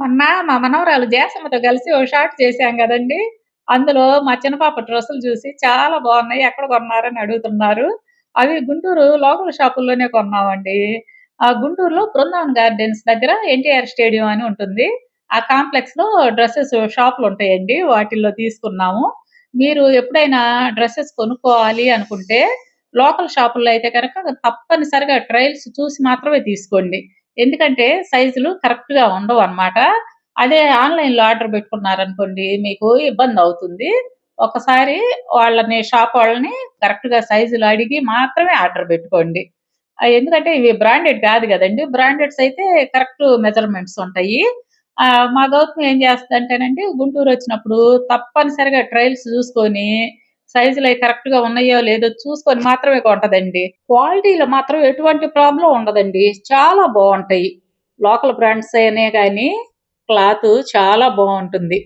మొన్న మా మనవరాలు జేసమ్మతో కలిసి ఓ షాట్ చేశాం కదండి అందులో మా చిన్న పాప డ్రెస్సులు చూసి చాలా బాగున్నాయి. ఎక్కడ కొన్నారని అడుగుతున్నారు. అవి గుంటూరు లోకల్ షాపుల్లోనే కొన్నామండి. ఆ గుంటూరులో బృందావన్ గార్డెన్స్ దగ్గర ఎన్టీఆర్ స్టేడియం అని ఉంటుంది. ఆ కాంప్లెక్స్లో డ్రెస్సెస్ షాపులు ఉంటాయండి వాటిల్లో తీసుకున్నాము. మీరు ఎప్పుడైనా డ్రెస్సెస్ కొనుక్కోవాలి అనుకుంటే, లోకల్ షాపుల్లో అయితే కనుక తప్పనిసరిగా ట్రయల్స్ చూసి మాత్రమే తీసుకోండి. ఎందుకంటే సైజులు కరెక్ట్‌గా ఉండవనమాట. అదే ఆన్‌లైన్‌లో ఆర్డర్ పెట్టుకున్నారనుకోండి మీకు ఇబ్బంది అవుతుంది ఒకసారి వాళ్ళని షాప్ వాళ్ళని కరెక్ట్‌గా సైజులు అడిగి మాత్రమే ఆర్డర్ పెట్టుకోండి. ఎందుకంటే ఇవి బ్రాండెడ్ కాదు కదండి బ్రాండెడ్స్ అయితే కరెక్ట్ మెజర్‌మెంట్స్ ఉంటాయి. మా గౌతమ్ ఏం చేస్తారంటేనండి గుంటూరు వచ్చినప్పుడు తప్పనిసరిగా ట్రయల్స్ చూసుకొని, సైజులయి కరెక్ట్‌గా ఉన్నాయో లేదో చూసుకొని మాత్రమే కొంటదండి. క్వాలిటీలో మాత్రం ఎటువంటి ప్రాబ్లమ్ ఉండదండి. చాలా బాగుంటాయి లోకల్ బ్రాండ్స్ అయినా కానీ క్లాత్ చాలా బాగుంటుంది